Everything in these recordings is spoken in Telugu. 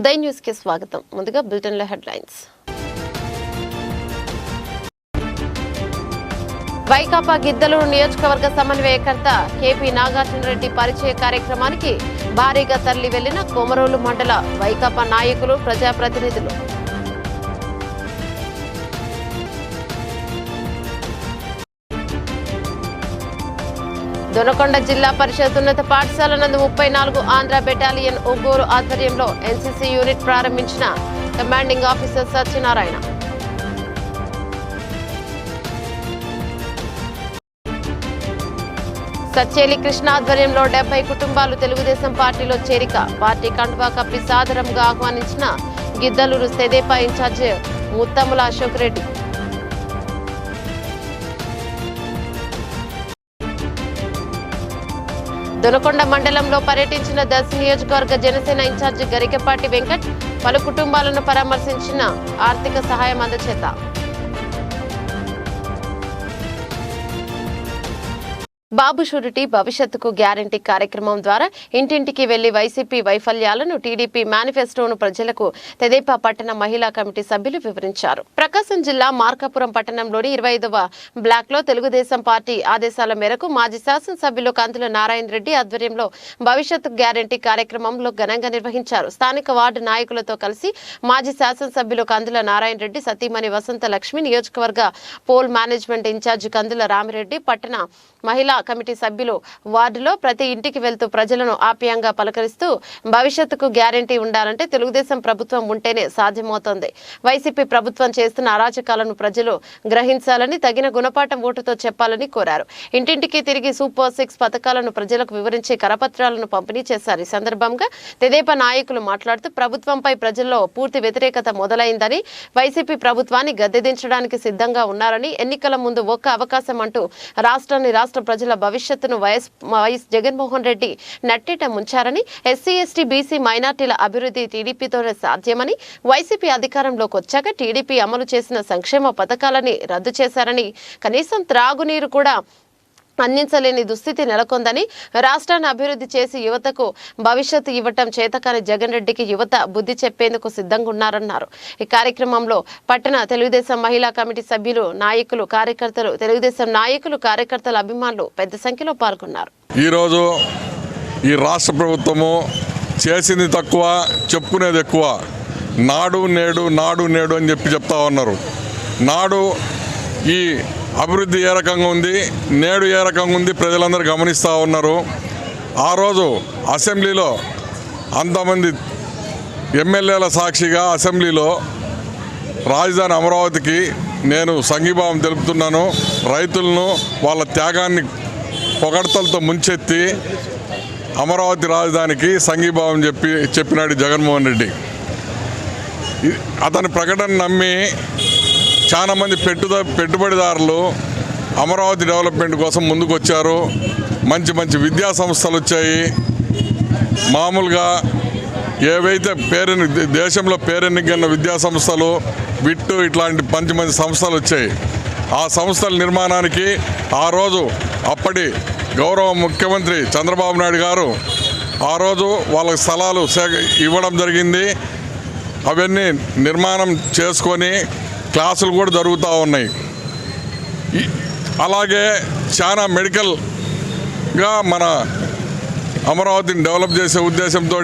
ఉదయ్ న్యూస్కి స్వాగతం. ముందుగా బులెటిన్లో హెడ్లైన్స్. వైకాపా గిద్దలూరు నియోజకవర్గ సమన్వయకర్త కేపీ నాగార్జున రెడ్డి పరిచయ కార్యక్రమానికి భారీగా తరలి వెళ్ళిన కొమరోలు మండల వైకాపా నాయకులు ప్రజాప్రతినిధులు. దొనకొండ జిల్లా పరిషత్ ఉన్నత పాఠశాల నందు ముప్పై నాలుగు ఆంధ్ర బెటాలియన్ ఒంగోలు ఆధ్వర్యంలో ఎన్సీసీ యూనిట్ ప్రారంభించిన కమాండింగ్ ఆఫీసర్ సత్యనారాయణ. సచ్చేలి కృష్ణ ఆధ్వర్యంలో డెబ్బై కుటుంబాలు తెలుగుదేశం పార్టీలో చేరిక పార్టీ కండువా కప్పి సాదరంగా ఆహ్వానించిన గిద్దలూరు సెదేపా ఇన్ఛార్జ్ ముత్తముల అశోక్ రెడ్డి. దొనకొండ మండలంలో పర్యటించిన దశ నియోజకవర్గ జనసేన ఇన్ఛార్జి గరికపాటి వెంకట్ పలు కుటుంబాలను పరామర్శించిన ఆర్థిక సహాయం అందచేత. బాబు షూరిటీ భవిష్యత్తుకు గ్యారంటీ కార్యక్రమం ద్వారా ఇంటింటికి వెళ్ళి వైసీపీ వైఫల్యాలను టీడీపీ మేనిఫెస్టోను ప్రజలకు తెదేపా పట్టణ మహిళా కమిటీ సభ్యులు వివరించారు. ప్రకాశం జిల్లా మార్కాపురం పట్టణంలోని ఇరవై ఐదవ బ్లాక్లో తెలుగుదేశం పార్టీ ఆదేశాల మేరకు మాజీ శాసనసభ్యులు కందుల నారాయణ రెడ్డి ఆధ్వర్యంలో భవిష్యత్తు గ్యారంటీ కార్యక్రమంలో ఘనంగా నిర్వహించారు. స్థానిక వార్డు నాయకులతో కలిసి మాజీ శాసనసభ్యులు కందుల నారాయణ రెడ్డి సతీమణి వసంత లక్ష్మి నియోజకవర్గ poll management incharge Kandula Ramireddy పట్టణ మహిళా కమిటీ సభ్యులు వార్డులో ప్రతి ఇంటికి వెళ్తూ ప్రజలను ఆప్యాయంగా పలకరిస్తూ భవిష్యత్తుకు గ్యారంటీ ఉండాలంటే తెలుగుదేశం ప్రభుత్వం ఉంటేనే సాధ్యమవుతోంది. వైసీపీ ప్రభుత్వం చేస్తున్న అరాచకాలను ప్రజలు గ్రహించాలని తగిన గుణపాఠం ఓటుతో చెప్పాలని కోరారు. ఇంటింటికి తిరిగి సూపర్ సిక్స్ పథకాలను ప్రజలకు వివరించి కరపత్రాలను పంపిణీ చేశారు. ఈ సందర్భంగా తెదేపా నాయకులు మాట్లాడుతూ ప్రభుత్వంపై ప్రజల్లో పూర్తి వ్యతిరేకత మొదలైందని వైసీపీ ప్రభుత్వాన్ని గద్దెదించడానికి సిద్ధంగా ఉన్నారని ఎన్నికల ముందు ఒక్క అవకాశం అంటూ రాష్ట్రాన్ని రాష్ట్ర ప్రజల భవిష్యత్తును వైఎస్ వైఎస్ జగన్మోహన్ రెడ్డి నట్టేట ముంచారని ఎస్సీ ఎస్టీ బీసీ మైనార్టీల అభివృద్ధి టీడీపీతోనే సాధ్యమని వైసీపీ అధికారంలోకి వచ్చాక టీడీపీ అమలు చేసిన సంక్షేమ పథకాలని రద్దు చేశారని కనీసం త్రాగునీరు కూడా అందించలేని దుస్థితి నెలకొందని రాష్ట్రాన్ని అభివృద్ధి చేసి యువతకు భవిష్యత్తు ఇవ్వటం చేతకాని జగన్ రెడ్డికి యువత బుద్ధి చెప్పేందుకు సిద్ధంగా ఉన్నారన్నారు ఈ కార్యక్రమంలో పట్టణ తెలుగుదేశం మహిళా కమిటీ సభ్యులు నాయకులు కార్యకర్తలు తెలుగుదేశం నాయకులు కార్యకర్తల అభిమానులు పెద్ద సంఖ్యలో పాల్గొన్నారు. ఈరోజు ఈ రాష్ట్ర ప్రభుత్వము చేసింది తక్కువ చెప్పుకునేది ఎక్కువ. నాడు నేడు నాడు నేడు అని చెప్పి చెప్తా ఉన్నారు. నాడు ఈ అభివృద్ధి ఏ రకంగా ఉంది నేడు ఏ రకంగా ఉంది ప్రజలందరూ గమనిస్తూ ఉన్నారు. ఆ రోజు అసెంబ్లీలో అంతమంది ఎమ్మెల్యేల సాక్షిగా అసెంబ్లీలో రాజధాని అమరావతికి నేను సంఘీభావం తెలుపుతున్నాను. రైతులను వాళ్ళ త్యాగాన్ని పొగడ్తలతో ముంచెత్తి అమరావతి రాజధానికి సంఘీభావం చెప్పి చెప్పినాడు జగన్మోహన్ రెడ్డి. అతని ప్రకటన నమ్మి చాలామంది పెట్టుద పెట్టుబడిదారులు అమరావతి డెవలప్మెంట్ కోసం ముందుకు వచ్చారు మంచి మంచి విద్యా సంస్థలు వచ్చాయి. మామూలుగా ఏవైతే పేరెన్ని దేశంలో పేరెన్నికన్న విద్యా సంస్థలు విట్టు ఇట్లాంటి మంచి మంచి సంస్థలు వచ్చాయి. ఆ సంస్థల నిర్మాణానికి ఆ రోజు అప్పటి గౌరవ ముఖ్యమంత్రి చంద్రబాబు నాయుడు గారు ఆ రోజు వాళ్ళకి స్థలాలు ఇవ్వడం జరిగింది. అవన్నీ నిర్మాణం చేసుకొని క్లాసులు కూడా జరుగుతూ ఉన్నాయి. అలాగే చాలా మెడికల్గా మన అమరావతిని డెవలప్ చేసే ఉద్దేశంతో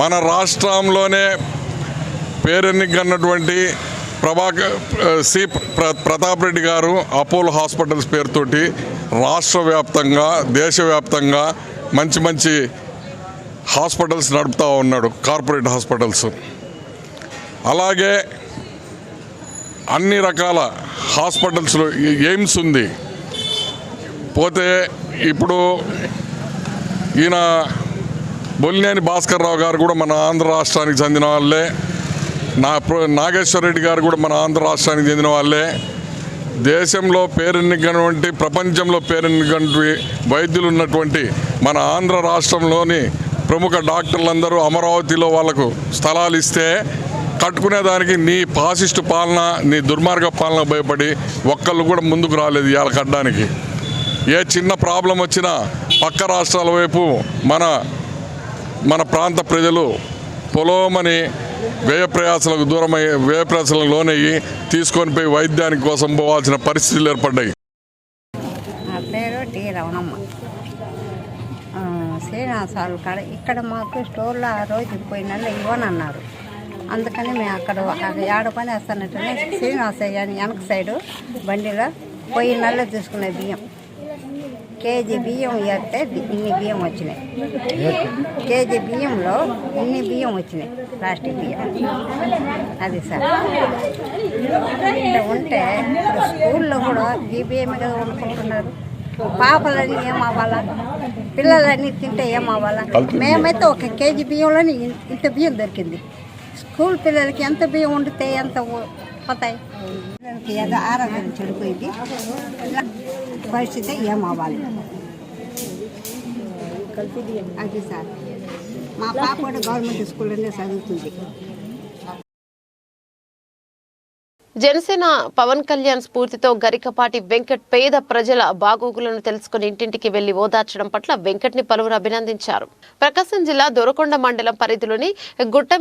మన రాష్ట్రంలోనే పేరెన్నికన్నటువంటి ప్రభాకర్ సి ప్ర ప్రతాప్ రెడ్డి గారు అపోలో హాస్పిటల్స్ పేరుతోటి రాష్ట్ర వ్యాప్తంగా దేశవ్యాప్తంగా మంచి మంచి హాస్పిటల్స్ నడుపుతూ ఉన్నాడు కార్పొరేట్ హాస్పిటల్స్. అలాగే అన్ని రకాల హాస్పిటల్స్లో ఎయిమ్స్ ఉంది. పోతే ఇప్పుడు ఈయన బొల్లినేని భాస్కర్ రావు గారు కూడా మన ఆంధ్ర రాష్ట్రానికి చెందిన వాళ్ళే. నా నాగేశ్వర రెడ్డి గారు కూడా మన ఆంధ్ర రాష్ట్రానికి చెందిన వాళ్ళే. దేశంలో పేరెన్నికటువంటి ప్రపంచంలో పేరెన్నికటువంటి వైద్యులు ఉన్నటువంటి మన ఆంధ్ర రాష్ట్రంలోని ప్రముఖ డాక్టర్లందరూ అమరావతిలో వాళ్ళకు స్థలాలు ఇస్తే కట్టుకునేదానికి నీ పాసిస్టు పాలన నీ దుర్మార్గ పాలన భయపడి ఒక్కళ్ళు కూడా ముందుకు రాలేదు ఇవాళ కట్టడానికి. ఏ చిన్న ప్రాబ్లం వచ్చినా పక్క రాష్ట్రాల వైపు మన మన ప్రాంత ప్రజలు పొలోమని వ్యయ ప్రయాసాలకు దూరమై వ్యయ ప్రయాసాలకు లోనయ్యి తీసుకొని పోయి వైద్యానికి కోసం పోవాల్సిన పరిస్థితులు ఏర్పడ్డాయి. నా పేరు టి శ్రీనివాసాలు కాడ ఇక్కడ మాకు స్టోర్లో ఆ రోజు పోయిన ఇవ్వనన్నారు. అందుకని మేము అక్కడ అక్కడ ఏడ పని వేస్తానంటే శ్రీనివాసయ్య అని వెనక సైడు బండిలో పోయి నెల తీసుకునే బియ్యం. కేజీ బియ్యం వేస్తే ఇన్ని బియ్యం వచ్చినాయి. కేజీ బియ్యంలో ఇన్ని బియ్యం వచ్చినాయి ప్లాస్టిక్ బియ్యం. అది సార్. ఉంటే స్కూల్లో కూడా ఈ బియ్యమే కదా వండుకుంటున్నారు. పాపలని ఏం అవ్వాలా పిల్లలన్నీ తింటే ఏం అవ్వాలా మేమైతే ఒక కేజీ బియ్యంలోని ఇంత బియ్యం దొరికింది. స్కూల్ పిల్లలకి ఎంత బియ్యం వండితే ఎంత పోతాయి? పిల్లలకి ఏదో ఆరోగ్యం చెడిపోయింది. పరిస్థితి ఏం అవ్వాలి అది సార్. మా పాప కూడా గవర్నమెంట్ స్కూల్లోనే చదువుతుంది. జనసేన పవన్ కళ్యాణ్ స్ఫూర్తితో గరికపాటి వెంకట్ పేద ప్రజల బాగోగులను తెలుసుకుని ఇంటింటికి వెళ్ళి ఓదార్చడం పట్ల వెంకట్ని పలువురు అభినందించారు. ప్రకాశం జిల్లా దొరకొండ మండలం పరిధిలోని గుట్ట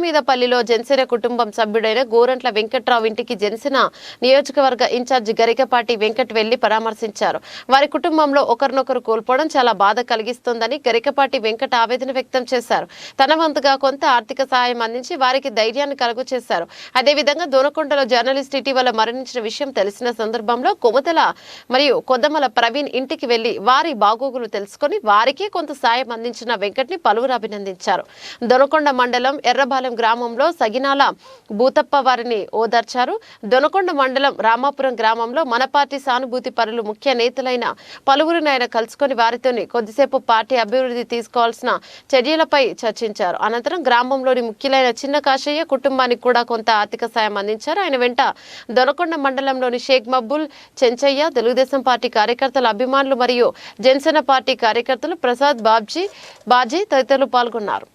జనసేన కుటుంబం సభ్యుడైన గోరంట్ల వెంకట్రావు ఇంటికి జనసేన నియోజకవర్గ ఇన్ఛార్జి గరికపాటి వెంకట్ వెళ్ళి పరామర్శించారు. వారి కుటుంబంలో ఒకరినొకరు కోల్పోవడం చాలా బాధ కలిగిస్తోందని గరికపాటి వెంకట్ ఆవేదన వ్యక్తం చేశారు. తన వంతుగా కొంత ఆర్థిక సహాయం అందించి వారికి ధైర్యాన్ని కలుగు చేశారు అదేవిధంగా దొరకొండలో జర్నలిస్ట్ ఇటీవల మరణించిన విషయం తెలిసిన సందర్భంలో కొమతల మరియు కొద్దమల ప్రవీణ్ ఇంటికి వెళ్ళి వారి బాగోగులు తెలుసుకుని వారికే కొంత సాయం అందించిన వెంకట్ని పలువురు అభినందించారు. దొనకొండ మండలం ఎర్రబాలెం గ్రామంలో సగినాల భూతప్ప వారిని ఓదార్చారు. దొనకొండ మండలం రామాపురం గ్రామంలో మన పార్టీ సానుభూతి పరులు ముఖ్య నేతలైన పలువురిని ఆయన కలుసుకొని వారితోని కొద్దిసేపు పార్టీ అభివృద్ధి తీసుకోవాల్సిన చర్యలపై చర్చించారు. అనంతరం గ్రామంలోని ముఖ్యులైన చిన్న కాశయ్య కుటుంబానికి కూడా కొంత ఆర్థిక సాయం అందించారు. ఆయన వెంట దొనకొండ మండలంలోని షేక్ మబ్బుల్ చెంచయ్య తెలుగుదేశం పార్టీ కార్యకర్తల అభిమానులు మరియు జనసేన పార్టీ కార్యకర్తలు ప్రసాద్ బాబ్జీ బాజీ తదితరులు పాల్గొన్నారు.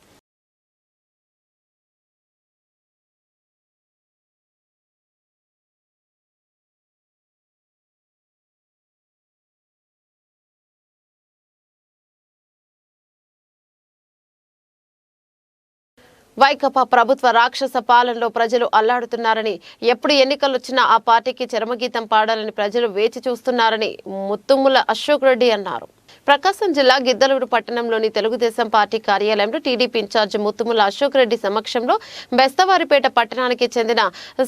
వైకపా ప్రభుత్వ రాక్షస పాలనలో ప్రజలు అల్లాడుతున్నారని ఎప్పుడు ఎన్నికలు వచ్చినా ఆ పార్టీకి చరమగీతం పాడాలని ప్రజలు వేచి చూస్తున్నారని ముత్తుముల అశోక్ రెడ్డి అన్నారు. ప్రకాశం జిల్లా గిద్దలూరు పట్టణంలోని తెలుగుదేశం పార్టీ కార్యాలయంలో TDP in charge Muthumula Ashok Reddy సమక్షంలో బెస్తవారిపేట పట్టణానికి చెందిన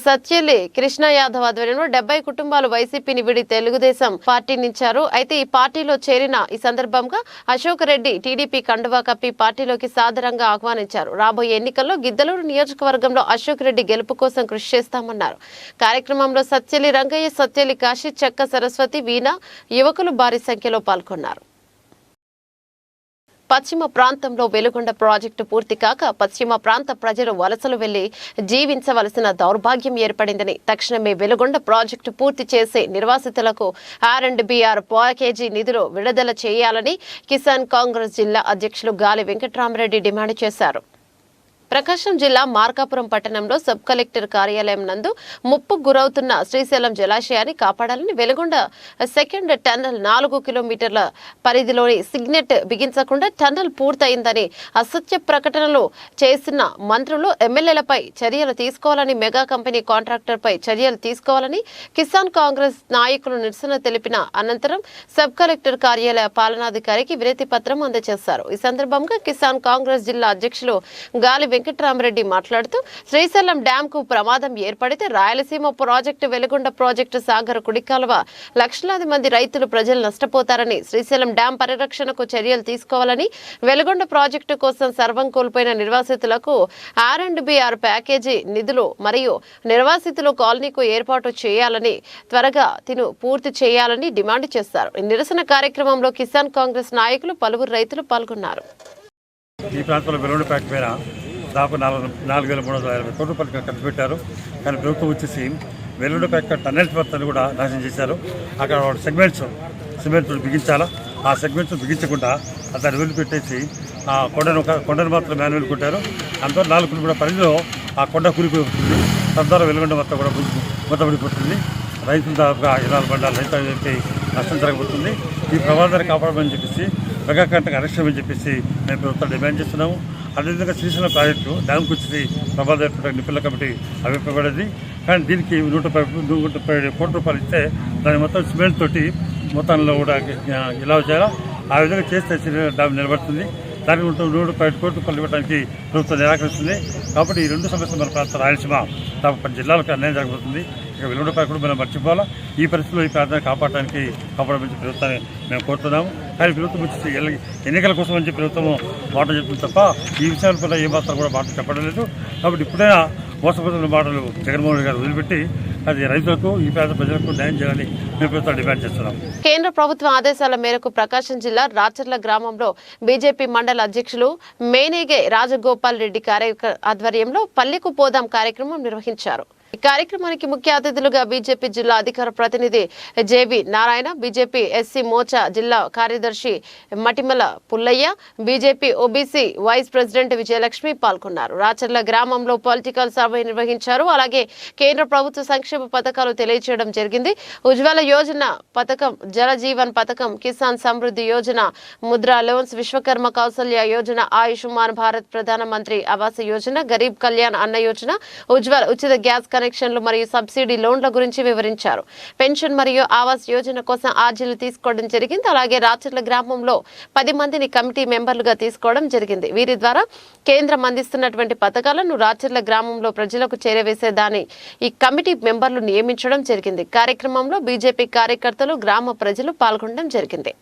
సత్యలి కృష్ణ యాదవ్ ఆధ్వర్యంలో డెబ్బై కుటుంబాలు వైసీపీని విడి తెలుగుదేశం పార్టీనిచ్చారు అయితే ఈ పార్టీలో చేరిన ఈ సందర్భంగా అశోక్ రెడ్డి టీడీపీ కండువా కప్పి పార్టీలోకి సాదరంగా ఆహ్వానించారు. రాబోయే ఎన్నికల్లో గిద్దలూరు నియోజకవర్గంలో అశోక్ రెడ్డి గెలుపు కోసం కృషి చేస్తామన్నారు. కార్యక్రమంలో సత్యలి రంగయ్య సత్యలి కాశీ చెక్క సరస్వతి వీణ యువకులు భారీ సంఖ్యలో పాల్గొన్నారు. పశ్చిమ ప్రాంతంలో వెలుగొండ ప్రాజెక్టు పూర్తి కాక పశ్చిమ ప్రాంత ప్రజలు వలసలు వెళ్ళి జీవించవలసిన దౌర్భాగ్యం ఏర్పడిందని తక్షణమే వెలుగొండ ప్రాజెక్టు పూర్తి చేసే నిర్వాసితులకు ఆర్ అండ్ బీఆర్ ప్యాకేజీ నిధులు విడుదల చేయాలని కిసాన్ కాంగ్రెస్ జిల్లా అధ్యక్షులు గాలి వెంకట్రామరెడ్డి డిమాండ్ చేశారు. ప్రకాశం జిల్లా మార్కాపురం పట్టణంలో సబ్ కలెక్టర్ కార్యాలయం నందు ముప్పు గురవుతున్న శ్రీశైలం జలాశయాన్ని కాపాడాలని వెలుగొండ సెకండ్ టన్నల్ నాలుగు కిలోమీటర్ల పరిధిలోని సిగ్నెట్ బిగించకుండా టన్నల్ పూర్తయిందని అసత్య ప్రకటనలు చేసిన మంత్రులు ఎమ్మెల్యేలపై చర్యలు తీసుకోవాలని మెగా కంపెనీ కాంట్రాక్టర్పై చర్యలు తీసుకోవాలని కిసాన్ కాంగ్రెస్ నాయకులు నిరసన తెలిపిన అనంతరం సబ్ కలెక్టర్ కార్యాలయ పాలనాధికారికి వినతి పత్రం అందజేశారు. ఈ సందర్భంగా కిసాన్ కాంగ్రెస్ జిల్లా అధ్యక్షులు గాలి వెంకట్రామరెడ్డి మాట్లాడుతూ శ్రీశైలం డ్యాం కు ప్రమాదం ఏర్పడితే రాయలసీమ ప్రాజెక్టు వెలుగొండ ప్రాజెక్టు సాగర్ కుడికాలువ లక్షలాది మంది రైతులు ప్రజలు నష్టపోతారని శ్రీశైలం డ్యాం పరిరక్షణకు చర్యలు తీసుకోవాలని వెలుగొండ ప్రాజెక్టు కోసం సర్వం కోల్పోయిన నిర్వాసితులకు ఆర్ అండ్ బిఆర్ ప్యాకేజీ నిధులు మరియు నిర్వాసితులు కాలనీకు ఏర్పాటు చేయాలని త్వరగా తిను పూర్తి చేయాలని డిమాండ్ చేశారు ఈ నిరసన కార్యక్రమంలో కిసాన్ కాంగ్రెస్ నాయకులు పలువురు రైతులు పాల్గొన్నారు. ఈ ప్రాంతంలో వెలువడి ప్యాక్ పైన దాదాపు నాలుగు నాలుగు వేల మూడు వందల యాభై కోట్ల రూపాయలు ఖర్చు పెట్టారు కానీ ప్రభుత్వం వచ్చేసి వెల్లుండి యొక్క టన్నెల్స్ మొత్తాన్ని కూడా నాశనం చేశారు. అక్కడ సెగ్మెంట్స్ సిమెంట్ బిగించాలా? ఆ సెగ్మెంట్స్ బిగించకుండా దాన్ని పెట్టేసి ఆ కొండను ఒక- కొండను మాత్రం మాన్యువల్ కొట్టారు. అంతవరకు నాలుగు కూడా పరిధిలో ఆ కొండ కూలిపోతుంది తద్వారా వెలుగొండ మొత్తం కూడా మొత్తపడిపోతుంది రైతులు దాదాపుగా ఇరవై బండాలు చెప్పి నష్టం జరగబోతుంది. ఈ ప్రమాదాన్ని కాపాడమని చెప్పేసి మెగా కంటకు అరెస్ట్ చెప్పేసి మేము ప్రభుత్వం డిమాండ్ చేస్తున్నాము. అదేవిధంగా శ్రీశైలం ప్రాజెక్టు డ్యామ్కి వచ్చి ప్రభాత నిపుణుల కమిటీ అభిప్రాయపడింది. కానీ దీనికి నూట నూట ముప్పై కోట్ల రూపాయలు ఇస్తే దాని మొత్తం సిమెంట్ తోటి మొత్తంలో కూడా ఇలా చేయాలా? ఆ విధంగా చేస్తే డ్యామ్ నిలబడుతుంది. దానికి నూట నూట పై కోట్ల రూపాయలు ఇవ్వడానికి ప్రభుత్వం నిరాకరిస్తుంది. కాబట్టి ఈ రెండు సమస్యలు మన ప్రాంత రాయలసీమ తమ పది జిల్లాలకు అన్యాయం జరగబోతుంది. ఇక కూడా మనం మర్చిపోవాలా. ఈ పరిస్థితిలో ఈ ప్రాంతాన్ని కాపాడడానికి కాపాడమని ప్రభుత్వాన్ని మేము కోరుతున్నాము. కానీ ప్రభుత్వం వచ్చి ఎన్నికల కోసం అని చెప్పి ప్రభుత్వం మాట చెప్తుంది తప్ప ఈ విషయాల పట్ల ఏ మాత్రం కూడా మాట చెప్పడం లేదు. కాబట్టి ఇప్పుడైనా మోసపోతున్న మాటలు జగన్మోహన్ రెడ్డి గారు వదిలిపెట్టి అది రైతులకు ఈ ప్రాంత ప్రజలకు న్యాయం చేయాలని ప్రభుత్వం డిమాండ్ చేస్తున్నాం కేంద్ర ప్రభుత్వం ఆదేశాల మేరకు ప్రకాశం జిల్లా రాచర్ల గ్రామంలో బీజేపీ మండల అధ్యక్షులు మేనేగే రాజగోపాల్ రెడ్డి కార్య ఆధ్వర్యంలో పల్లెకు పోదాం కార్యక్రమం నిర్వహించారు. ఈ కార్యక్రమానికి ముఖ్య అతిథులుగా బీజేపీ జిల్లా అధికార ప్రతినిధి JV Narayana BJP SC Morcha జిల్లా కార్యదర్శి Matimala Pullaiah BJP OBC vice president Vijayalakshmi పాల్గొన్నారు. రాచర్ల గ్రామంలో పొలిటికల్ సర్వే నిర్వహించారు. అలాగే కేంద్ర ప్రభుత్వ సంక్షేమ పథకాలు తెలియజేయడం జరిగింది. ఉజ్వల యోజన పథకం జల జీవన్ పథకం కిసాన్ సమృద్ధి యోజన ముద్రా లోన్స్ విశ్వకర్మ కౌశల్య యోజన ఆయుష్మాన్ భారత్ ప్రధాన మంత్రి ఆవాస్ యోజన గరీబ్ కళ్యాణ్ అన్న యోజన ఉజ్వల్ ఉచిత గ్యాస్ కనెక్షన్లు మరియు సబ్సిడీ లోన్ల గురించి వివరించారు. పెన్షన్ మరియు ఆవాస్ యోజన కోసం ఆర్జీలు తీసుకోవడం జరిగింది. అలాగే రాచర్ల గ్రామంలో పది మందిని కమిటీ మెంబర్లుగా తీసుకోవడం జరిగింది. వీరి ద్వారా కేంద్రం అందిస్తున్నటువంటి పథకాలను రాచర్ల గ్రామంలో ప్రజలకు చేరవేసేదాని ఈ కమిటీ మెంబర్లు నియమించడం జరిగింది. కార్యక్రమంలో బీజేపీ కార్యకర్తలు గ్రామ ప్రజలు పాల్గొనడం జరిగింది.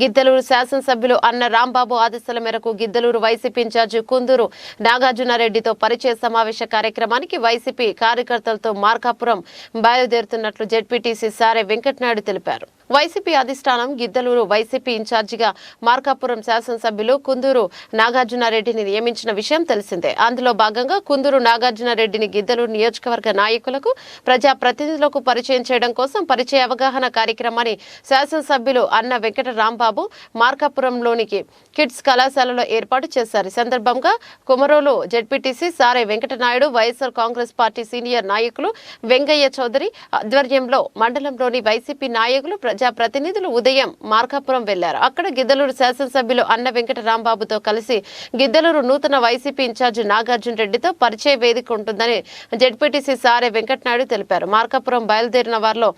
గిద్దలూరు శాసనసభ్యులు అన్న రాంబాబు ఆదేశాల మేరకు గిద్దలూరు వైసీపీ ఇన్ఛార్జి కుందూరు నాగార్జునారెడ్డితో పరిచయ సమావేశ కార్యక్రమానికి వైసీపీ కార్యకర్తలతో మార్కాపురం బయలుదేరుతున్నట్లు జెడ్పీటీసీ సారే వెంకటనాయుడు తెలిపారు. వైసీపీ అధిష్టానం గిద్దలూరు వైసీపీ ఇన్ఛార్జిగా మార్కాపురం శాసనసభ్యులు కుందూరు నాగార్జునారెడ్డిని నియమించిన విషయం తెలిసిందే. అందులో భాగంగా కుందూరు నాగార్జునారెడ్డిని గిద్దలూరు నియోజకవర్గ నాయకులకు ప్రజా ప్రతినిధులకు పరిచయం చేయడం కోసం పరిచయ అవగాహన కార్యక్రమాన్ని శాసనసభ్యులు అన్న వెంకట రాంబాబు మార్కాపురంలోనికి కిడ్స్ కళాశాలలో ఏర్పాటు చేశారు. సందర్భంగా Kumarolu ZPTC Saare Venkatanaidu YSR Congress party senior నాయకులు వెంగయ్య చౌదరి ఆధ్వర్యంలో మండలంలోని వైసీపీ నాయకులు ప్రజాప్రతినిధులు ఉదయం మార్కాపురం వెళ్ళారు. అక్కడ గిద్దలూరు శాసనసభ్యులు అన్న వెంకట రాంబాబుతో కలిసి గిద్దలూరు నూతన వైసీపీ ఇన్ఛార్జి నాగార్జున రెడ్డితో పరిచయ వేదిక ఉంటుందని జడ్పీటీసీ సారే వెంకటనాయుడు తెలిపారు. మార్కాపురం బయలుదేరిన వారిలో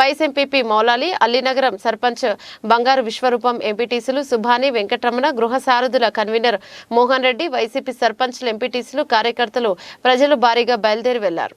వైస్ ఎంపీపీ మౌలాలి అల్లీనగరం సర్పంచ్ బంగారు విశ్వరూపం ఎంపీటీసీలు సుభాని వెంకటరమణ గృహ సారథుల కన్వీనర్ మోహన్ రెడ్డి వైసీపీ సర్పంచ్లు ఎంపీటీసీలు కార్యకర్తలు ప్రజలు భారీగా బయలుదేరి వెళ్ళారు.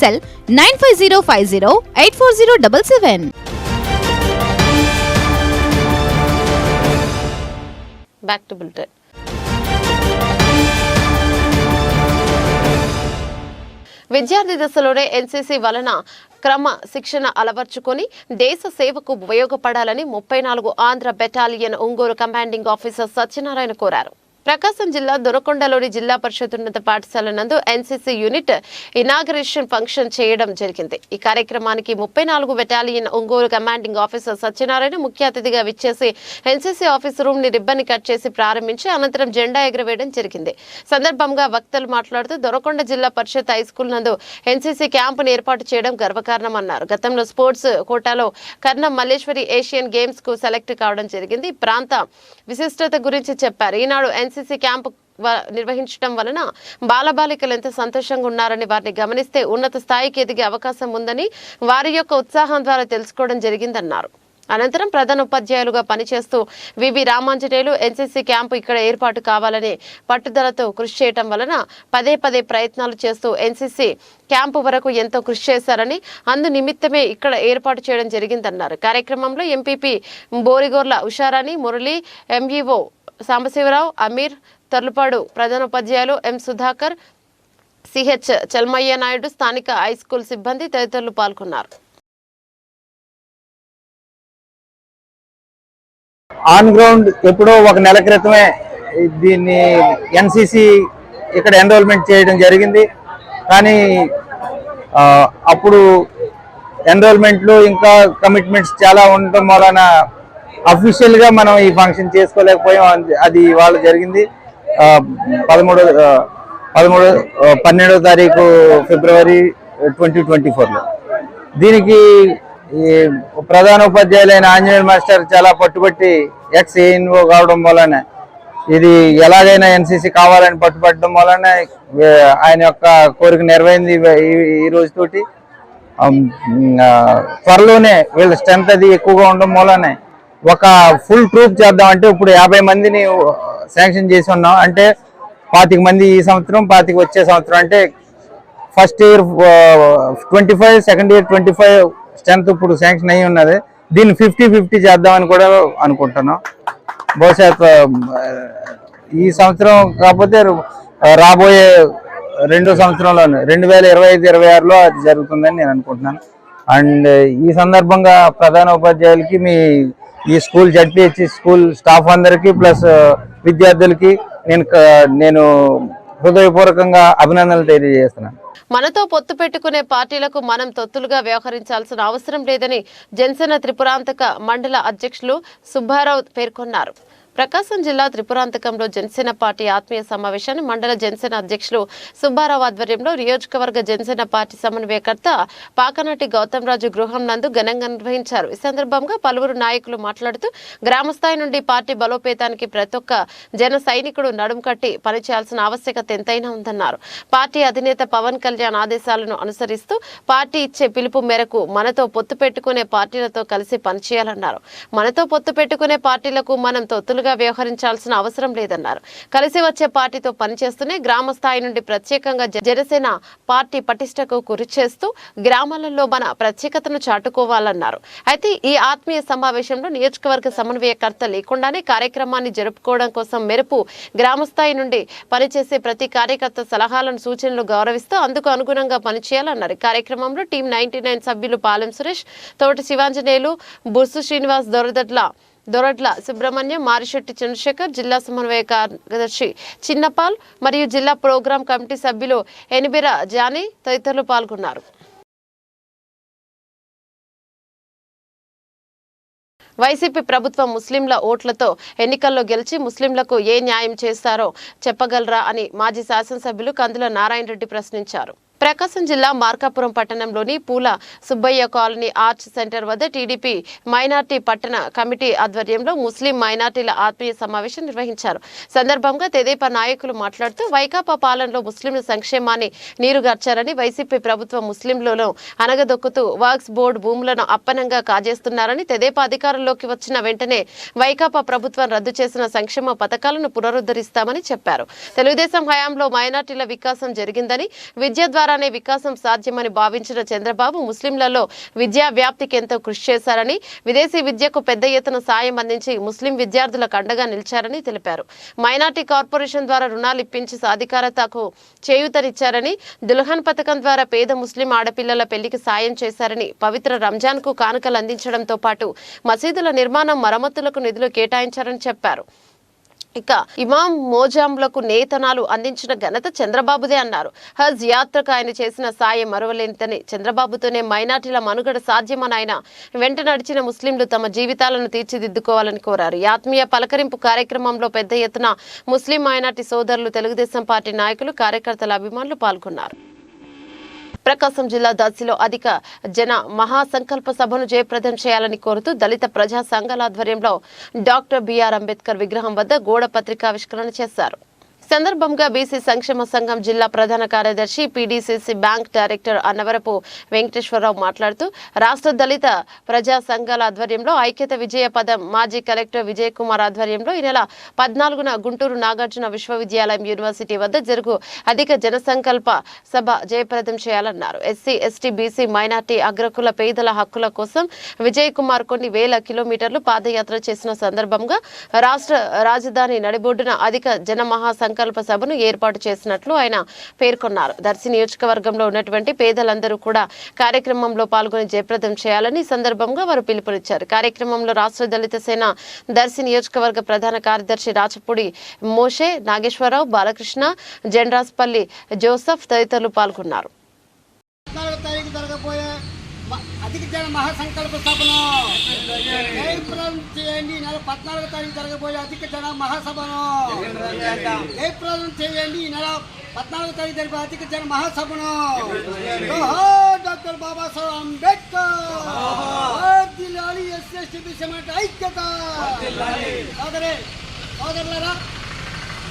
Cell nine five zero five zero eight four zero double seven. Back to bulletin విద్యార్థి దశలోనే ఎన్సీసీ వలన క్రమ శిక్షణ అలవర్చుకొని దేశ సేవకు ఉపయోగపడాలని ముప్పై నాలుగు Andhra battalion Ongole commanding officer Satyanarayana కోరారు. ప్రకాశం జిల్లా దొరకొండలోని జిల్లా పరిషత్ ఉన్నత పాఠశాల నందు ఎన్సీసీ యూనిట్ ఇనాగరేషన్ ఫంక్షన్ చేయడం జరిగింది. ఈ కార్యక్రమానికి ముప్పై నాలుగు battalion Ongole commanding officer Satyanarayana ముఖ్య అతిథిగా విచ్చేసి ఎన్సీసీ ఆఫీస్ రూమ్ని రిబ్బన్ కట్ చేసి ప్రారంభించి అనంతరం జెండా ఎగరవేయడం జరిగింది. సందర్భంగా వక్తలు మాట్లాడుతూ దొరకొండ జిల్లా పరిషత్ హై స్కూల్ నందు ఎన్సీసీ క్యాంపును ఏర్పాటు చేయడం గర్వకారణమన్నారు. గతంలో sports quota Karnam Malleswari Asian గేమ్స్కు select కావడం జరిగింది. ఈ ప్రాంత విశిష్టత గురించి చెప్పారు. ఈనాడు ఎన్సీసీ క్యాంప్ నిర్వహించడం వలన బాలబాలికలు ఎంత సంతోషంగా ఉన్నారని వారిని గమనిస్తే ఉన్నత స్థాయికి ఎదిగే అవకాశం ఉందని వారి యొక్క ఉత్సాహం ద్వారా తెలుసుకోవడం జరిగిందన్నారు. అనంతరం ప్రధాన ఉపాధ్యాయులుగా పనిచేస్తూ వివి రామాంజనేయులు ఎన్సీసీ క్యాంపు ఇక్కడ ఏర్పాటు కావాలని పట్టుదలతో కృషి చేయటం వలన పదే పదే ప్రయత్నాలు చేస్తూ ఎన్సీసీ క్యాంపు వరకు ఎంతో కృషి చేశారని అందు నిమిత్తమే ఇక్కడ ఏర్పాటు చేయడం జరిగిందన్నారు. కార్యక్రమంలో ఎంపీపీ బోరిగోర్ల ఉషారాణి మురళి ఎంఈఓ సాంబశివరావు అమీర్ తర్లుపాడు ప్రధానోపాధ్యాయులు ఎం సుధాకర్ సిహెచ్ చల్మయ్య నాయుడు స్థానిక హై స్కూల్ సిబ్బంది తదితరులు పాల్గొన్నారు. ఆన్ గ్రౌండ్ ఎప్పుడో ఒక నెల క్రితమే దీన్ని ఎన్సిసి ఇక్కడ ఎన్రోల్మెంట్ చేయడం జరిగింది. కానీ అప్పుడు ఎన్రోల్మెంట్లు ఇంకా కమిట్మెంట్స్ చాలా ఉండటం వలన అఫీషియల్గా మనం ఈ ఫంక్షన్ చేసుకోలేకపోయాం. అది- ఇవాళ జరిగింది. పదమూడో పదమూడో పదమూడు పన్నెండో తారీఖు ఫిబ్రవరి ట్వంటీ ట్వంటీ ఫోర్లో. దీనికి ఈ ప్రధాన ఉపాధ్యాయులైన ఆంజనేయ మాస్టర్ చాలా పట్టుబట్టి ఎక్స్ ఏఎన్ఓ కావడం వలన ఇది ఎలాగైనా ఎన్సీసీ కావాలని పట్టుబట్టడం వలన ఆయన యొక్క కోరిక నెరవేరింది ఈ- ఈ- రోజుతోటి. త్వరలోనే వీళ్ళ స్ట్రెంత్ అది ఎక్కువగా ఉండడం వలనే ఒక ఫుల్ ట్రూప్ చేద్దామంటే ఇప్పుడు యాభై మందిని శాంక్షన్ చేసి ఉన్నాం. అంటే పాతిక మంది ఈ సంవత్సరం పాతిక వచ్చే సంవత్సరం అంటే first year twenty five second year twenty five strength ఇప్పుడు శాంక్షన్ అయ్యి ఉన్నది. దీన్ని ఫిఫ్టీ ఫిఫ్టీ చేద్దామని కూడా అనుకుంటున్నాం. బహుశా ఈ సంవత్సరం కాకపోతే రాబోయే రెండో సంవత్సరంలోనే రెండు వేల ఇరవై ఐదు ఇరవై ఆరులో అది జరుగుతుందని నేను అనుకుంటున్నాను. అండ్ ఈ సందర్భంగా ప్రధాన ఉపాధ్యాయులకి మీ ఈ స్కూల్ జడ్పిహెచ్ స్కూల్ స్టాఫ్ అందరికీ ప్లస్ విద్యార్థులకి నేను నేను హృదయపూర్వకంగా అభినందనలు తెలియజేస్తున్నాను. మనతో పొత్తు పెట్టుకునే పార్టీలకు మనం తొత్తులుగా వ్యవహరించాల్సిన అవసరం లేదని జనసేన త్రిపురాంతక మండల అధ్యక్షులు సుబ్బారావు పేర్కొన్నారు. ప్రకాశం జిల్లా త్రిపురాంతకంలో జనసేన పార్టీ ఆత్మీయ సమావేశాన్ని మండల జనసేన అధ్యక్షులు సుబ్బారావు ఆధ్వర్యంలో నియోజకవర్గ జనసేన పార్టీ సమన్వయకర్త పాకనాటి గౌతమ్ రాజు గృహం నందు ఘనంగా నిర్వహించారు. ఈ సందర్భంగా పలువురు నాయకులు మాట్లాడుతూ గ్రామస్థాయి నుండి పార్టీ బలోపేతానికి ప్రతి ఒక్క జన సైనికుడు నడుం కట్టి పనిచేయాల్సిన ఆవశ్యకత ఎంతైనా ఉందన్నారు. పార్టీ అధినేత పవన్ కళ్యాణ్ ఆదేశాలను అనుసరిస్తూ పార్టీ ఇచ్చే పిలుపు మేరకు మనతో పొత్తు పెట్టుకునే పార్టీలతో కలిసి పనిచేయాలన్నారు. మనతో పొత్తు పెట్టుకునే పార్టీలకు మనం తొత్తులుగా వ్యవహరించాల్సిన అవసరం లేదన్నారు. కలిసి వచ్చే పార్టీతో పనిచేస్తూనే గ్రామ స్థాయి నుండి ప్రత్యేకంగా జ- జనసేన పార్టీ పటిష్టకు కృషి చేస్తూ గ్రామాలలో మన ప్రత్యేకతను చాటుకోవాలన్నారు. అయితే ఈ ఆత్మీయ సమావేశంలో నియోజకవర్గ సమన్వయకర్త లేకుండానే కార్యక్రమాన్ని జరుపుకోవడం కోసం మెరుపు గ్రామ స్థాయి నుండి పనిచేసే ప్రతి కార్యకర్త సలహాలను సూచనలు గౌరవిస్తూ అందుకు అనుగుణంగా పనిచేయాలన్నారు. కార్యక్రమంలో టీం నైన్టీ నైన్ సభ్యులు పాలెం సురేష్ తోటి శివాంజనేయులు బుర్సు శ్రీనివాస్ దొరదట్ల దొరట్ల సుబ్రహ్మణ్యం మారిశెట్టి చంద్రశేఖర్ జిల్లా సమన్వయ కార్యదర్శి చిన్నపాల్ మరియు జిల్లా ప్రోగ్రాం కమిటీ సభ్యులు ఎనిబిర జానీ తదితరులు పాల్గొన్నారు. వైసీపీ ప్రభుత్వం ముస్లింల ఓట్లతో ఎన్నికల్లో గెలిచి ముస్లింలకు ఏ న్యాయం చేస్తారో చెప్పగలరా అని మాజీ శాసనసభ్యులు కందుల నారాయణ రెడ్డి ప్రశ్నించారు. ప్రకాశం జిల్లా మార్కాపురం పట్టణంలోని Poola Subbaiah colony arch center వద్ద టీడీపీ మైనార్టీ పట్టణ కమిటీ ఆధ్వర్యంలో ముస్లిం మైనార్టీల ఆత్మీయ సమావేశం నిర్వహించారు. సందర్భంగా తెదేపా నాయకులు మాట్లాడుతూ వైకాపా పాలనలో ముస్లింల సంక్షేమాన్ని నీరుగార్చారని వైసీపీ ప్రభుత్వం ముస్లింలను అనగదొక్కుతూ వాక్స్ బోర్డు భూములను అప్పనంగా కాజేస్తున్నారని తెదేపా అధికారంలోకి వచ్చిన వెంటనే వైకాపా ప్రభుత్వం రద్దు చేసిన సంక్షేమ పథకాలను పునరుద్ధరిస్తామని చెప్పారు. తెలుగుదేశం హయాంలో మైనార్టీల వికాసం జరిగిందని విద్య ద్వారానే వికాసం సాధ్యమని భావించిన చంద్రబాబు ముస్లింలలో విద్యా వ్యాప్తికి ఎంతో కృషి చేశారని విదేశీ విద్యకు పెద్ద ఎత్తున సాయం అందించి ముస్లిం విద్యార్థులకు అండగా నిలిచారని తెలిపారు. మైనార్టీ కార్పొరేషన్ ద్వారా రుణాలు ఇప్పించి సాధికారతకు చేయూతనిచ్చారని దుల్హన్ పథకం ద్వారా పేద ముస్లిం ఆడపిల్లల పెళ్ళికి సాయం చేశారని పవిత్ర రంజాన్కు కానుకలు అందించడంతో పాటు మసీదుల నిర్మాణం మరమ్మతులకు నిధులు కేటాయించారని చెప్పారు. ఇక ఇమాం మోజాంలకు నేతనాలు అందించిన ఘనత చంద్రబాబుదే అన్నారు. హజ్ యాత్రకు ఆయన చేసిన సాయం మరవలేనిదని చంద్రబాబుతోనే మైనార్టీల మనుగడ సాధ్యమని ఆయన వెంట నడిచిన ముస్లింలు తమ జీవితాలను తీర్చిదిద్దుకోవాలని కోరారు. ఆత్మీయ పలకరింపు కార్యక్రమంలో పెద్ద ఎత్తున ముస్లిం మైనార్టీ సోదరులు తెలుగుదేశం పార్టీ నాయకులు కార్యకర్తల అభిమానులు పాల్గొన్నారు. ప్రకాశం జిల్లా దర్శిలో అధిక జన మహాసంకల్ప సభను జయప్రదం చేయాలని కోరుతూ దళిత ప్రజా సంఘాల ఆధ్వర్యంలో డాక్టర్ బిఆర్ అంబేద్కర్ విగ్రహం వద్ద గోడ పత్రికావిష్కరణ చేశారు. సందర్భంగా బీసీ సంక్షేమ సంఘం జిల్లా ప్రధాన కార్యదర్శి PDCC bank director Annavarapu Venkateswararao మాట్లాడుతూ రాష్ట్ర దళిత ప్రజా సంఘాల ఆధ్వర్యంలో ఐక్యత విజయ పదం మాజీ కలెక్టర్ విజయ్ కుమార్ ఆధ్వర్యంలో ఈ నెల పద్నాలుగున గుంటూరు నాగార్జున విశ్వవిద్యాలయం యూనివర్సిటీ వద్ద జరుగు అధిక జనసంకల్ప సభ జయప్రదం చేయాలన్నారు. ఎస్సీ ఎస్టీ బీసీ మైనార్టీ అగ్రకుల పేదల హక్కుల కోసం విజయ్ కుమార్ కొన్ని వేల కిలోమీటర్లు పాదయాత్ర చేసిన సందర్భంగా రాష్ట్ర రాజధాని నడిబొడ్డున అధిక జన సంకల్ప సభను ఏర్పాటు చేసినట్లు ఆయన పేర్కొన్నారు. దర్శి నియోజకవర్గంలో ఉన్నటువంటి పేదలందరూ కూడా కార్యక్రమంలో పాల్గొని జయప్రదం చేయాలని సందర్భంగా వారు పిలుపునిచ్చారు. కార్యక్రమంలో రాష్ట్ర దళిత సేన దర్శి నియోజకవర్గ ప్రధాన కార్యదర్శి రాచపూడి మోషే నాగేశ్వరరావు బాలకృష్ణ జెండ్రాస్పల్లి జోసఫ్ తదితరులు పాల్గొన్నారు పద్నాలుగో తారీఖు జరగబోయే మ- అధిక జన మహాసంకల్ప సభను జయప్రదం చేయండి నెల పద్నాలుగో తారీఖు జరగబోయే అధిక జన మహాసభను జయప్రదం చేయండి నెల పద్నాలుగో తారీఖు జరిగే అధిక జన మహాసభను డాక్టర్ బాబాసాహెబ్ అంబేద్కర్! వర్ధిల్లాలి ఎస్ఎస్టీ బిసెమెంట్ ఐక్యత! సోదరే సోదరులరా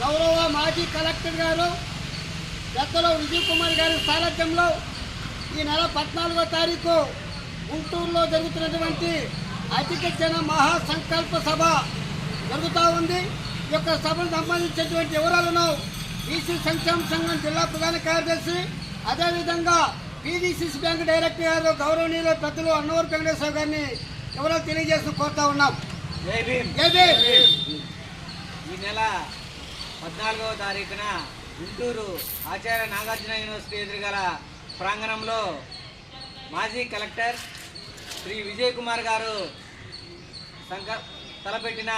గౌరవ మాజీ కలెక్టర్ గారు పెద్దలో విజయ్ కుమార్ గారి సారథ్యంలో ఈ నెల పద్నాలుగో తారీఖు గుంటూరులో జరుగుతున్నటువంటి అధిక జన మహాసంకల్ప సభ జరుగుతూ ఉంది. ఈ యొక్క సభకు సంబంధించినటువంటి వివరాలను బీసీ సంక్షేమ సంఘం జిల్లా ప్రధాన కార్యదర్శి అదేవిధంగా పీడీసీసీ బ్యాంక్ డైరెక్టర్ గారు గౌరవనీయులు పెద్దలు అన్నవరం వెంకటేశ్వర గారిని వివరాలు తెలియజేస్తూ కోరుతా ఉన్నాం. ఈ నెల పద్నాలుగవ తారీఖున గుంటూరు ఆచార్య నాగార్జున యూనివర్సిటీ ఎదురుగల ప్రాంగణంలో మాజీ కలెక్టర్ శ్రీ విజయ్ కుమార్ గారు సంక తలపెట్టిన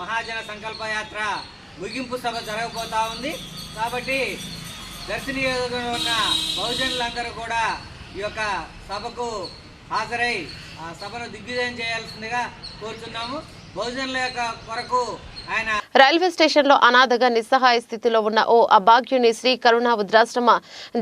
మహాజన సంకల్ప యాత్ర ముగింపు సభ జరగబోతా ఉంది. కాబట్టి దర్శనీయంగా ఉన్న బహుజనులందరూ కూడా ఈ యొక్క సభకు హాజరై ఆ సభను దిగ్విజయం చేయాల్సిందిగా కోరుతున్నాము బహుజనుల యొక్క కొరకు ఆయన రైల్వే స్టేషన్లో అనాథగా నిస్సహాయ స్థితిలో ఉన్న ఓ అభాగ్యుని శ్రీ కరుణ వృద్ధాశ్రమ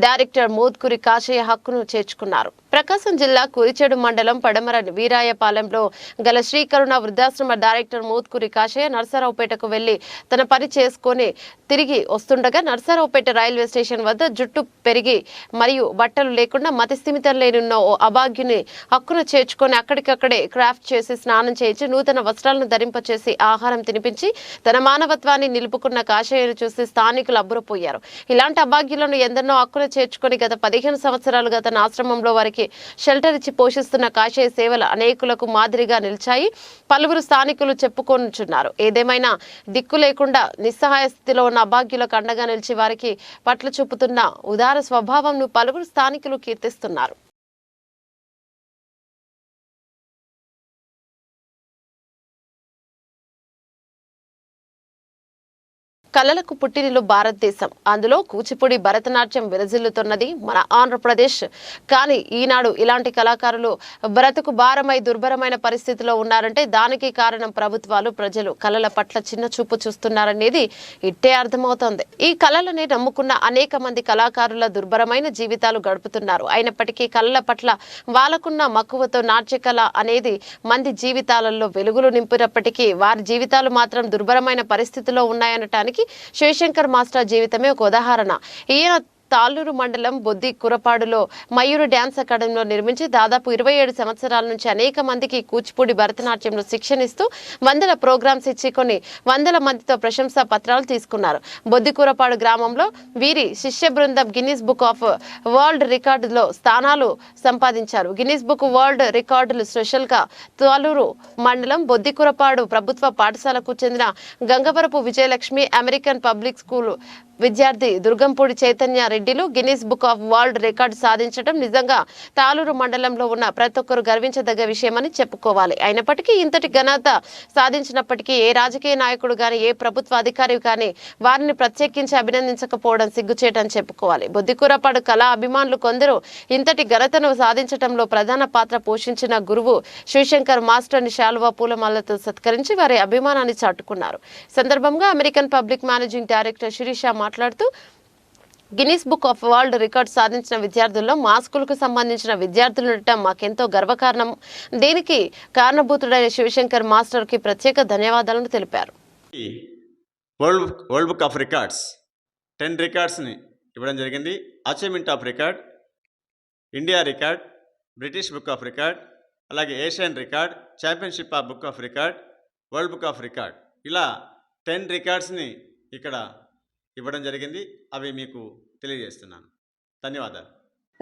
డైరెక్టర్ మోద్కురి కాశయ్య హక్కును చేర్చుకున్నారు. ప్రకాశం జిల్లా కురిచేడు మండలం పడమర వీరాయపాలెంలో గల శ్రీకరుణ వృద్ధాశ్రమ డైరెక్టర్ మోత్కురి కాశయ్య నర్సరావుపేటకు వెళ్ళి తన పని చేసుకొని తిరిగి వస్తుండగా నర్సరావుపేట రైల్వే స్టేషన్ వద్ద జుట్టు పెరిగి మరియు బట్టలు లేకుండా మతిస్థిమితం లేనున్న ఓ అభాగ్యుని హక్కును చేర్చుకొని అక్కడికక్కడే క్రాఫ్ట్ చేసి స్నానం చేయించి నూతన వస్త్రాలను ధరింపచేసి ఆహారం తినిపించి తన మానవత్వాన్ని నిలుపుకున్న కాషాయను చూసి స్థానికులు అబ్బురపోయారు. ఇలాంటి అభాగ్యులను ఎందరినో హక్కును చేర్చుకొని గత పదిహేను సంవత్సరాలుగా తన ఆశ్రమంలో వారికి షెల్టర్ ఇచ్చి పోషిస్తున్న కాషాయ సేవలు అనేకులకు మాదిరిగా నిలిచాయి. పలువురు స్థానికులు చెప్పుకొనుచున్నారు. ఏదేమైనా దిక్కు లేకుండా నిస్సహాయ స్థితిలో ఉన్న అభాగ్యులకు అండగా నిలిచి వారికి పట్ల చూపుతున్న ఉదార స్వభావంను పలువురు స్థానికులు కీర్తిస్తున్నారు. కళలకు పుట్టినిల్లు భారతదేశం. అందులో కూచిపూడి భరతనాట్యం విరజిల్లుతున్నది మన ఆంధ్రప్రదేశ్. కానీ ఈనాడు ఇలాంటి కళాకారులు బ్రతుకు భారమై దుర్భరమైన పరిస్థితిలో ఉన్నారంటే దానికి కారణం ప్రభుత్వాలు ప్రజలు కళల పట్ల చిన్న చూపు చూస్తున్నారనేది ఇట్టే అర్థమవుతోంది. ఈ కళలని నమ్ముకున్న అనేక మంది కళాకారుల దుర్భరమైన జీవితాలు గడుపుతున్నారు. అయినప్పటికీ కళల పట్ల వాళ్ళకున్న మక్కువతో నాట్య కళ అనేది మంది జీవితాలలో వెలుగులు నింపినప్పటికీ వారి జీవితాలు మాత్రం దుర్భరమైన పరిస్థితిలో ఉన్నాయనటానికి శివశంకర్ మాస్టర్ జీవితమే ఒక ఉదాహరణ. ఈయన తాళ్ళూరు మండలం బొద్ది కురపాడులో మయూరు డ్యాన్స్ అకాడమీలో నిర్మించి దాదాపు ఇరవై ఏడు సంవత్సరాల నుంచి అనేక మందికి కూచిపూడి భరతనాట్యంలో శిక్షణ ఇస్తూ వందల ప్రోగ్రామ్స్ ఇచ్చి కొన్ని వందల మందితో ప్రశంసా పత్రాలు తీసుకున్నారు. బొద్ది కురపాడు గ్రామంలో వీరి శిష్య బృందం గిన్నీస్ బుక్ ఆఫ్ వరల్డ్ రికార్డులో స్థానాలు సంపాదించారు. గిన్నీస్ బుక్ వరల్డ్ రికార్డులు స్పెషల్గా తాలూరు మండలం బొద్దికురపాడు ప్రభుత్వ పాఠశాలకు చెందిన Gangavarapu Vijayalakshmi American public school విద్యార్థి దుర్గంపూడి చైతన్య రెడ్డిలు Guinness book of world record సాధించడం నిజంగా తాలూరు మండలంలో ఉన్న ప్రతి ఒక్కరు గర్వించదగ్గ విషయమని చెప్పుకోవాలి. అయినప్పటికీ ఇంతటి ఘనత సాధించినప్పటికీ ఏ రాజకీయ నాయకుడు కానీ ఏ ప్రభుత్వ అధికారి కానీ వారిని ప్రత్యేకించి అభినందించకపోవడం సిగ్గుచేటని చెప్పుకోవాలి. బొద్దికూరపాడు కళా అభిమానులు కొందరు ఇంతటి ఘనతను సాధించడంలో ప్రధాన పాత్ర పోషించిన గురువు శివశంకర్ మాస్టర్ని శాలువా పూలమాలతో సత్కరించి వారి అభిమానాన్ని చాటుకున్నారు. సందర్భంగా American public managing director Sirisha మాట్లాడుతూ Guinness book of world record సాధించిన విద్యార్థుల్లో మా స్కూల్కు సంబంధించిన విద్యార్థులు ఉండటం మాకెంతో గర్వకారణం. దీనికి కారణభూతుడైన శివశంకర్ మాస్టర్కి ప్రత్యేక ధన్యవాదాలను తెలిపారు. World world book of records ten రికార్డ్స్ని ఇవ్వడం జరిగింది. Achievement of record India record British book of record అలాగే Asian record championship of book of record world book of record. ఇలా టెన్ రికార్డ్స్ని ఇక్కడ ఇవ్వడం జరిగింది. అవి మీకు తెలియజేస్తున్నాను. ధన్యవాదాలు.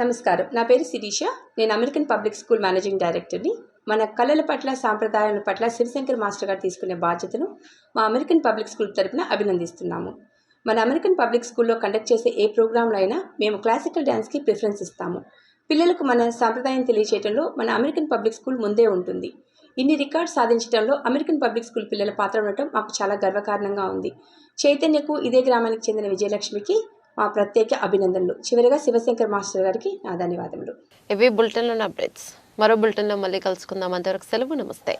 నమస్కారం. నా పేరు శిరీష. నేను అమెరికన్ పబ్లిక్ స్కూల్ మేనేజింగ్ డైరెక్టర్ని. మన కళల పట్ల సాంప్రదాయాల పట్ల శివశంకర్ మాస్టర్ గారు తీసుకునే బాధ్యతను మా అమెరికన్ పబ్లిక్ స్కూల్ తరపున అభినందిస్తున్నాము. మన అమెరికన్ పబ్లిక్ స్కూల్లో కండక్ట్ చేసే ఏ ప్రోగ్రాంలో అయినా మేము క్లాసికల్ డ్యాన్స్కి ప్రిఫరెన్స్ ఇస్తాము. పిల్లలకు మన సాంప్రదాయం తెలియచేయడంలో మన అమెరికన్ పబ్లిక్ స్కూల్ ముందే ఉంటుంది. ఇన్ని రికార్డ్ సాధించడంలో అమెరికన్ పబ్లిక్ స్కూల్ పిల్లల పాత్ర ఉండటం మాకు చాలా గర్వకారణంగా ఉంది. చైతన్యకు ఇదే గ్రామానికి చెందిన విజయలక్ష్మికి మా ప్రత్యేక అభినందనలు. చివరిగా శివశంకర్ మాస్టర్ గారికి నా ధన్యవాదములు. ఇవి బులెటిన్లో అప్డేట్స్. మరో బులెటిన్లో మళ్ళీ కలుసుకుందాం. అంతవరకు సెలవు నమస్తే.